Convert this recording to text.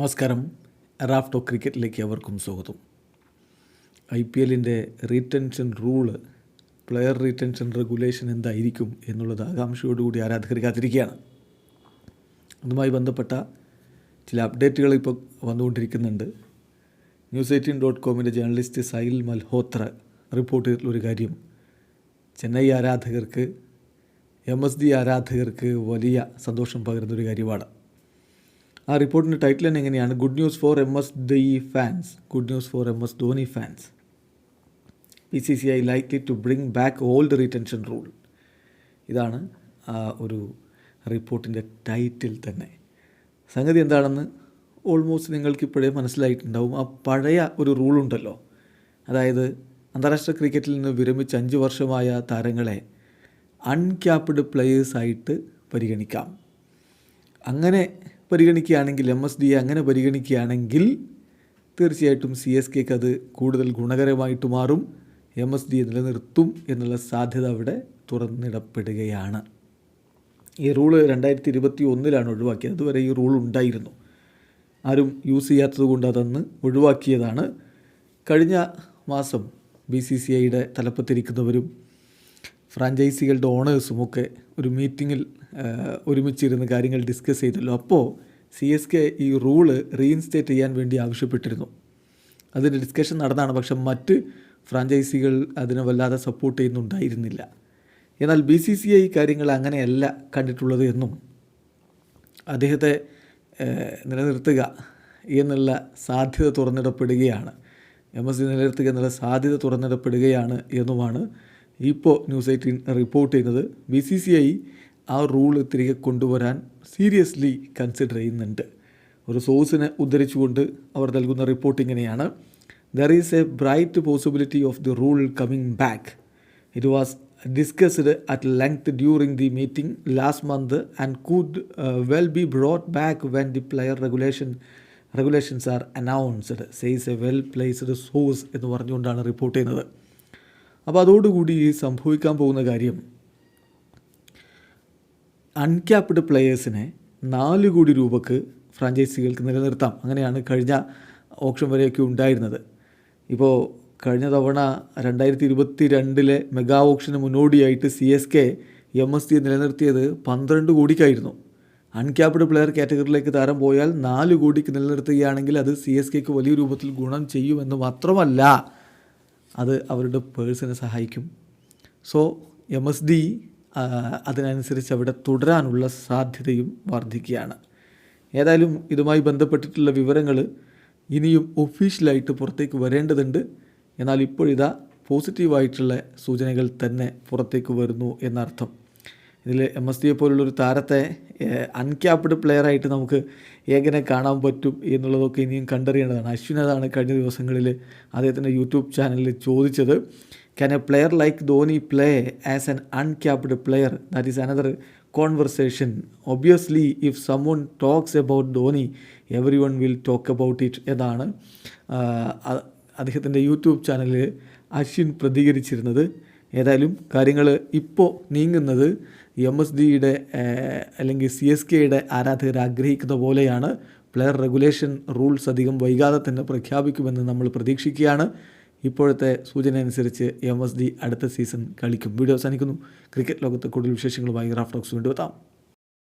നമസ്കാരം. റാഫ്റ്റോ ക്രിക്കറ്റിലേക്ക് അവർക്കും സ്വാഗതം. ഐ പി എല്ലിന്റെ retention rule player retention regulation എന്തായിരിക്കും എന്നുള്ളത് ആകാംക്ഷയോടുകൂടി ആരാധകർ കാത്തിരിക്കുകയാണ് അതുമായി ബന്ധപ്പെട്ട ചില അപ്ഡേറ്റുകൾ ഇപ്പോൾ വന്നുകൊണ്ടിരിക്കുന്നുണ്ട്. ന്യൂസ് എയ്റ്റീൻ ഡോട്ട് കോമിന്റെ ജേർണലിസ്റ്റ് സൈൽ മൽഹോത്ര റിപ്പോർട്ട് ചെയ്തിട്ടുള്ളൊരു കാര്യം. ചെന്നൈ ആരാധകർക്ക് എം എസ് ഡി ആരാധകർക്ക് വലിയ സന്തോഷം പകരുന്നൊരു കാര്യമാണ്. ആ റിപ്പോർട്ടിന്റെ ടൈറ്റിൽ തന്നെ എങ്ങനെയാണ്? Good news for M S the fans good news for M S Dhoni fans B C C I likely to bring back old retention rule ഇതാണ് ആ ഒരു റിപ്പോർട്ടിന്റെ ടൈറ്റിൽ തന്നെ. സംഗതി എന്താണെന്ന് ഓൾമോസ്റ്റ് നിങ്ങൾക്കിപ്പോഴേ മനസ്സിലായിട്ടുണ്ടാവും. ആ പഴയ ഒരു റൂളുണ്ടല്ലോ അതായത് അന്താരാഷ്ട്ര ക്രിക്കറ്റിൽ നിന്ന് വിരമിച്ച് അഞ്ച് വർഷമായ താരങ്ങളെ അൺക്യാപ്ഡ് പ്ലെയേഴ്സായിട്ട് പരിഗണിക്കാം. അങ്ങനെ പരിഗണിക്കുകയാണെങ്കിൽ എം എസ് ഡിയെ അങ്ങനെ പരിഗണിക്കുകയാണെങ്കിൽ തീർച്ചയായിട്ടും സി എസ് കെക്ക് അത് കൂടുതൽ ഗുണകരമായിട്ട് മാറും. എം എസ് ഡിയെ നിലനിർത്തും എന്നുള്ള സാധ്യത അവിടെ തുറന്നിടപ്പെടുകയാണ്. ഈ റൂൾ രണ്ടായിരത്തി ഇരുപത്തി ഒന്നിലാണ് ഒഴിവാക്കിയത്. അതുവരെ ഈ റൂൾ ഉണ്ടായിരുന്നു. ആരും യൂസ് ചെയ്യാത്തത് കൊണ്ട് അതന്ന് ഒഴിവാക്കിയതാണ്. കഴിഞ്ഞ മാസം ബി സി സി ഐയുടെ തലപ്പത്തിരിക്കുന്നവരും ഫ്രാഞ്ചൈസികളുടെ ഓണേഴ്സും ഒക്കെ ഒരു മീറ്റിങ്ങിൽ ഒരുമിച്ചിരുന്ന് കാര്യങ്ങൾ ഡിസ്കസ് ചെയ്തല്ലോ. അപ്പോൾ സി എസ് കെ ഈ റൂൾ റീഇൻസ്റ്റേറ്റ് ചെയ്യാൻ വേണ്ടി ആവശ്യപ്പെട്ടിരുന്നു. അതിന്റെ ഡിസ്കഷൻ നടന്നതാണ് പക്ഷെ മറ്റ് ഫ്രാഞ്ചൈസികൾ അതിനെ വല്ലാതെ സപ്പോർട്ട് ചെയ്യുന്നുണ്ടായിരുന്നില്ല. എന്നാൽ ബി സി സി ഐ കാര്യങ്ങൾ അങ്ങനെയല്ല കണ്ടിട്ടുള്ളത് എന്നും അദ്ദേഹത്തെ നിലനിർത്തുക എന്നുള്ള സാധ്യത തുറന്നിടപ്പെടുകയാണ്. എം എസ് സി നിലനിർത്തുക എന്നുള്ള സാധ്യത തുറന്നിടപ്പെടുകയാണ് എന്നുമാണ് ഇപ്പോൾ ന്യൂസ് എയ്റ്റീൻ റിപ്പോർട്ട് ചെയ്യുന്നത്. ബി സി സി ഐ ആ റൂൾ തിരികെ കൊണ്ടുവരാൻ സീരിയസ്ലി കൺസിഡർ ചെയ്യുന്നുണ്ട്. ഒരു സോഴ്സിനെ ഉദ്ധരിച്ചുകൊണ്ട് അവർ നൽകുന്ന റിപ്പോർട്ട് ഇങ്ങനെയാണ്. There is a bright possibility of the rule coming back it was discussed at length during the meeting last month and could well be brought back when the player regulation regulations are announced says a well placed source എന്ന് പറഞ്ഞുകൊണ്ടാണ് report ചെയ്യുന്നത്. അപ്പോൾ അതോടുകൂടി സംഭവിക്കാൻ പോകുന്ന കാര്യം uncapped പ്ലെയേഴ്സിനെ നാല് കോടി രൂപക്ക് ഫ്രാഞ്ചൈസികൾക്ക് നിലനിർത്താം. അങ്ങനെയാണ് കഴിഞ്ഞ ഓപ്ഷൻ വരെയൊക്കെ ഉണ്ടായിരുന്നത്. ഇപ്പോൾ കഴിഞ്ഞ തവണ രണ്ടായിരത്തി ഇരുപത്തി രണ്ടിലെ മെഗാ ഓപ്ഷന് മുന്നോടിയായിട്ട് C S K M S D നിലനിർത്തിയത് പന്ത്രണ്ട് കോടിക്കായിരുന്നു. അൺക്യാപ്ഡ് പ്ലെയർ കാറ്റഗറിയിലേക്ക് താരം പോയാൽ നാല് കോടിക്ക് നിലനിർത്തുകയാണെങ്കിൽ അത് സി എസ് കെക്ക് വലിയ രൂപത്തിൽ ഗുണം ചെയ്യുമെന്ന് മാത്രമല്ല അത് അവരുടെ പേഴ്സിനെ സഹായിക്കും. സോ എം എസ് ഡി അതിനനുസരിച്ച് അവിടെ തുടരാനുള്ള സാധ്യതയും വർദ്ധിക്കുകയാണ് ഏതായാലും ഇതുമായി ബന്ധപ്പെട്ടിട്ടുള്ള വിവരങ്ങൾ ഇനിയും ഒഫീഷ്യലായിട്ട് പുറത്തേക്ക് വരേണ്ടതുണ്ട്. എന്നാൽ ഇപ്പോഴിതാ പോസിറ്റീവായിട്ടുള്ള സൂചനകൾ തന്നെ പുറത്തേക്ക് വരുന്നു എന്നർത്ഥം. ഇതിൽ എം എസ് ഡിയെ പോലുള്ളൊരു താരത്തെ അൺക്യാപ്ഡ് പ്ലെയറായിട്ട് നമുക്ക് എങ്ങനെ കാണാൻ പറ്റും എന്നുള്ളതൊക്കെ ഇനിയും കണ്ടറിയേണ്ടതാണ്. അശ്വിൻ അതാണ് കഴിഞ്ഞ ദിവസങ്ങളിൽ അദ്ദേഹത്തിന്റെ യൂട്യൂബ് ചാനലിൽ ചോദിച്ചത്. Can a player like Dhoni play as an uncapped player that is another conversation obviously if someone talks about Dhoni everyone will talk about it എന്നാണ് അദ്ദേഹത്തിന്റെ യൂട്യൂബ് ചാനലിൽ അശ്വിൻ പ്രതികരിച്ചിരുന്നത്. ഏതായാലും കാര്യങ്ങൾ ഇപ്പോൾ നീങ്ങുന്നത് എം എസ് ഡിയുടെ അല്ലെങ്കിൽ സി എസ് കെയുടെ ആരാധകർ ആഗ്രഹിക്കുന്ന പോലെയാണ്. പ്ലെയർ റെഗുലേഷൻ റൂൾസ് അധികം വൈകാതെ തന്നെ പ്രഖ്യാപിക്കുമെന്ന് നമ്മൾ പ്രതീക്ഷിക്കുകയാണ്. ഇപ്പോഴത്തെ സൂചന അനുസരിച്ച് എം എസ് ഡി അടുത്ത സീസൺ കളിക്കും. വീഡിയോ അവസാനിക്കുന്നു. ക്രിക്കറ്റ് ലോകത്ത് കൂടുതൽ വിശേഷങ്ങളുമായി റാഫ്റ്റോക്സ് വീണ്ടും എത്താം.